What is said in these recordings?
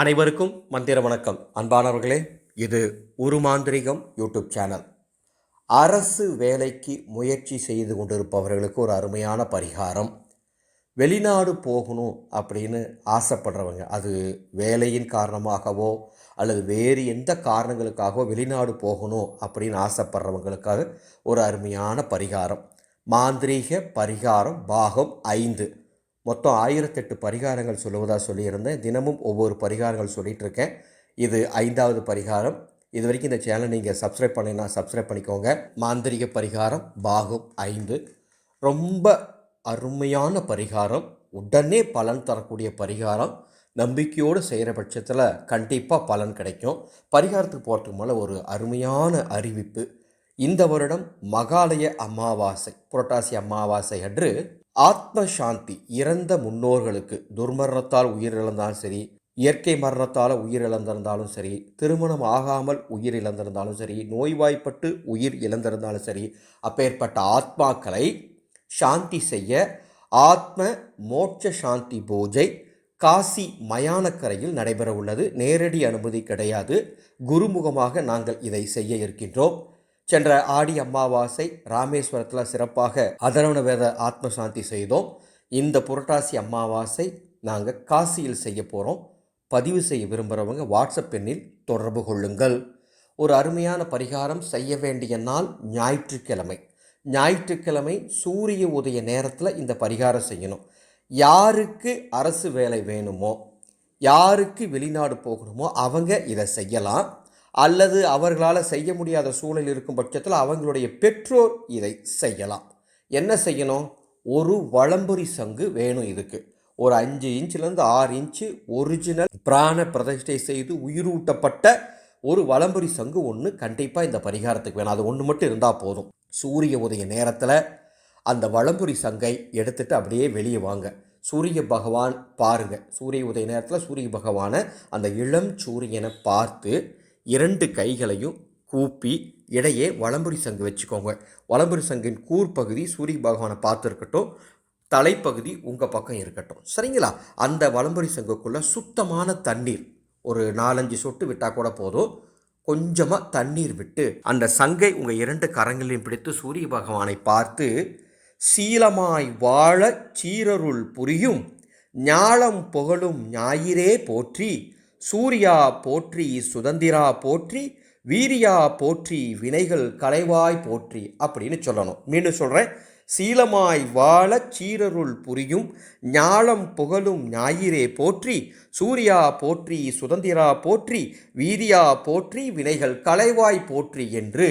அனைவருக்கும் மந்திர வணக்கம். அன்பானவர்களே இது உருமாந்திரிகம் யூடியூப் சேனல். அரசு வேலைக்கு முயற்சி செய்து கொண்டிருப்பவர்களுக்கு ஒரு அருமையான பரிகாரம். வெளிநாடு போகணும் அப்படின்னு ஆசைப்படுறவங்க அது வேலையின் காரணமாகவோ அல்லது வேறு எந்த காரணங்களுக்காகவோ வெளிநாடு போகணும் அப்படின்னு ஆசைப்படுறவங்களுக்காக ஒரு அருமையான பரிகாரம். மாந்திரீக பரிகாரம் பாகம் ஐந்து. மொத்தம் ஆயிரத்தெட்டு பரிகாரங்கள் சொல்லுவதாக சொல்லியிருந்தேன். தினமும் ஒவ்வொரு பரிகாரங்கள் சொல்லிகிட்ருக்கேன் இது ஐந்தாவது பரிகாரம். இது வரைக்கும் இந்த சேனலை நீங்கள் சப்ஸ்கிரைப் பண்ணினா சப்ஸ்கிரைப் பண்ணிக்கோங்க. மாந்திரிக பரிகாரம் பாகம் ஐந்து. ரொம்ப அருமையான பரிகாரம். உடனே பலன் தரக்கூடிய பரிகாரம். நம்பிக்கையோடு செய்கிற பட்சத்தில் கண்டிப்பாக பலன் கிடைக்கும். பரிகாரத்துக்கு போகிறதுக்கு மேலே ஒரு அருமையான அறிவிப்பு. இந்த வருடம் மகாலய அமாவாசை புரட்டாசி அமாவாசை அன்று ஆத்ம சாந்தி இறந்த முன்னோர்களுக்கு துர்மரணத்தால் உயிரிழந்தாலும் சரி இயற்கை மரணத்தால் உயிரிழந்திருந்தாலும் சரி திருமணம் ஆகாமல் உயிர் இழந்திருந்தாலும் சரி நோய்வாய்ப்பட்டு உயிர் இழந்திருந்தாலும் சரி அப்பேற்பட்ட ஆத்மாக்களை சாந்தி செய்ய ஆத்ம மோட்ச சாந்தி பூஜை காசி மயானக்கரையில் நடைபெற உள்ளது நேரடி அனுமதி கிடையாது. குருமுகமாக நாங்கள் இதை செய்ய இருக்கின்றோம். சென்ற ஆடி அமாவாசை ராமேஸ்வரத்தில் சிறப்பாக அதரவண வேத ஆத்ம சாந்தி செய்தோம். இந்த புரட்டாசி அமாவாசை நாங்கள் காசியில் செய்ய போகிறோம் பதிவு செய்ய விரும்புகிறவங்க வாட்ஸ்அப் எண்ணில் தொடர்பு கொள்ளுங்கள். ஒரு அருமையான பரிகாரம் செய்ய வேண்டிய நாள் ஞாயிற்றுக்கிழமை. ஞாயிற்றுக்கிழமை சூரிய உதய நேரத்தில் இந்த பரிகாரம் செய்யணும். யாருக்கு அரசு வேலை வேணுமோ யாருக்கு வெளிநாடு போகணுமோ அவங்க இதை செய்யலாம். அல்லது அவர்களால் செய்ய முடியாத சூழல் இருக்கும் பட்சத்தில் அவங்களுடைய பெற்றோர் இதை செய்யலாம். என்ன செய்யணும்? ஒரு வளம்புரி சங்கு வேணும் இதுக்கு. ஒரு அஞ்சு இன்ச்சிலேருந்து ஆறு இன்ச்சு ஒரிஜினல் பிராண பிரதிஷ்டை செய்து உயிரூட்டப்பட்ட ஒரு வளம்புரி சங்கு ஒன்று கண்டிப்பாக இந்த பரிகாரத்துக்கு வேணும். அது ஒன்று மட்டும் இருந்தால் போதும். சூரிய உதய நேரத்தில் அந்த வளம்புரி சங்கை எடுத்துகிட்டு அப்படியே வெளியே வாங்க. சூரிய பகவான் பாருங்கள் சூரிய உதய நேரத்தில் சூரிய பகவானை அந்த இளம் சூரியனை பார்த்து இரண்டு கைகளையும் கூப்பி இடையே வளம்புரி சங்கு வச்சுக்கோங்க. வளம்புரி சங்கின் கூர்பகுதி சூரிய பகவானை பார்த்துருக்கட்டும். தலைப்பகுதி உங்கள் பக்கம் இருக்கட்டும். சரிங்களா? அந்த வளம்புரி சங்குக்குள்ளே சுத்தமான தண்ணீர் ஒரு நாலஞ்சு சொட்டு விட்டால் கூட போதும். கொஞ்சமாக தண்ணீர் விட்டு அந்த சங்கை உங்கள் இரண்டு கரங்களையும் பிடித்து சூரிய பகவானை பார்த்து சீலமாய் வாழ சீரருள் புரியும் ஞாழம் புகழும் ஞாயிறே போற்றி சூர்யா போற்றி சுதந்திரா போற்றி வீரியா போற்றி வினைகள் கலைவாய் போற்றி அப்படின்னு சொல்லணும். மீண்டும் சொல்கிறேன் சீலமாய் வாழ சீரருள் புரியும் ஞாழம் புகழும் ஞாயிறே போற்றி சூர்யா போற்றி சுதந்திரா போற்றி வீரியா போற்றி வினைகள் கலைவாய் போற்றி என்று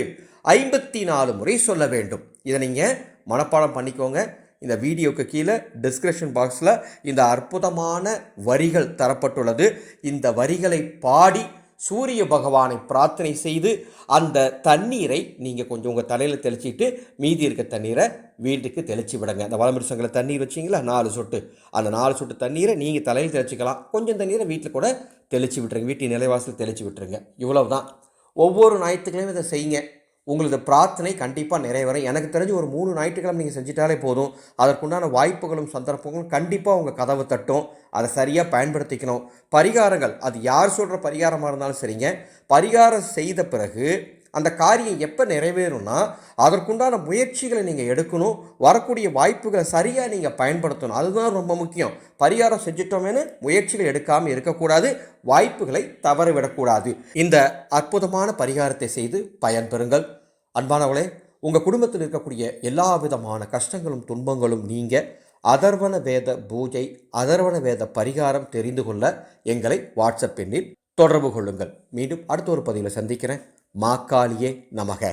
ஐம்பத்தி நாலு முறை சொல்ல வேண்டும். இதை நீங்கள் மனப்பாடம் பண்ணிக்கோங்க. இந்த வீடியோக்கு கீழே டிஸ்கிரிப்ஷன் பாக்ஸில் இந்த அற்புதமான வரிகள் தரப்பட்டுள்ளது. இந்த வரிகளை பாடி சூரிய பகவானை பிரார்த்தனை செய்து அந்த தண்ணீரை நீங்கள் கொஞ்சம் உங்கள் தலையில் தெளிச்சிட்டு மீதி இருக்க தண்ணீரை வீட்டுக்கு தெளிச்சு விடுங்க. அந்த வளமுறை சங்கில் தண்ணீர் வச்சிங்களா? நாலு சொட்டு. அந்த நாலு சொட்டு தண்ணீரை நீங்கள் தலையில் தெளிச்சிக்கலாம். கொஞ்சம் தண்ணீரை வீட்டில் கூட தெளிச்சு விட்டுருங்க. வீட்டின் நிலைவாசல் தெளிச்சு விட்டுருங்க. இவ்வளவு தான் ஒவ்வொரு ஞாயிற்றுக்கிழமையும் இதை செய்யுங்க. உங்களது பிரார்த்தனை கண்டிப்பாக நிறைவேறும். எனக்கு தெரிஞ்சு ஒரு மூணு ஞாயிற்றுக்கிழமை நீங்கள் செஞ்சிட்டாலே போதும். அதற்குண்டான வாய்ப்புகளும் சந்தர்ப்பங்களும் கண்டிப்பாக உங்கள் கதவு தட்டும். அதை சரியாக பயன்படுத்திக்கணும். பரிகாரங்கள் அது யார் சொல்கிற பரிகாரமாக இருந்தாலும் சரிங்க. பரிகாரம் செய்த பிறகு அந்த காரியம் எப்போ நிறைவேறும்னா அதற்குண்டான முயற்சிகளை நீங்கள் எடுக்கணும். வரக்கூடிய வாய்ப்புகளை சரியாக நீங்கள் பயன்படுத்தணும். அதுதான் ரொம்ப முக்கியம். பரிகாரம் செஞ்சிட்டோமேனு முயற்சிகள் எடுக்காமல் இருக்கக்கூடாது. வாய்ப்புகளை தவறவிடக்கூடாது. இந்த அற்புதமான பரிகாரத்தை செய்து பயன்பெறுங்கள் அன்பானவளே உங்கள் குடும்பத்தில் இருக்கக்கூடிய எல்லா விதமான கஷ்டங்களும் துன்பங்களும் நீங்க அதர்வன வேத பூஜை அதர்வன வேத பரிகாரம் தெரிந்து கொள்ள எங்களை வாட்ஸ்அப் எண்ணில் தொடர்பு கொள்ளுங்கள். மீண்டும் அடுத்த ஒரு பதிவில் சந்திக்கிறேன். மாக்காளியே நமக.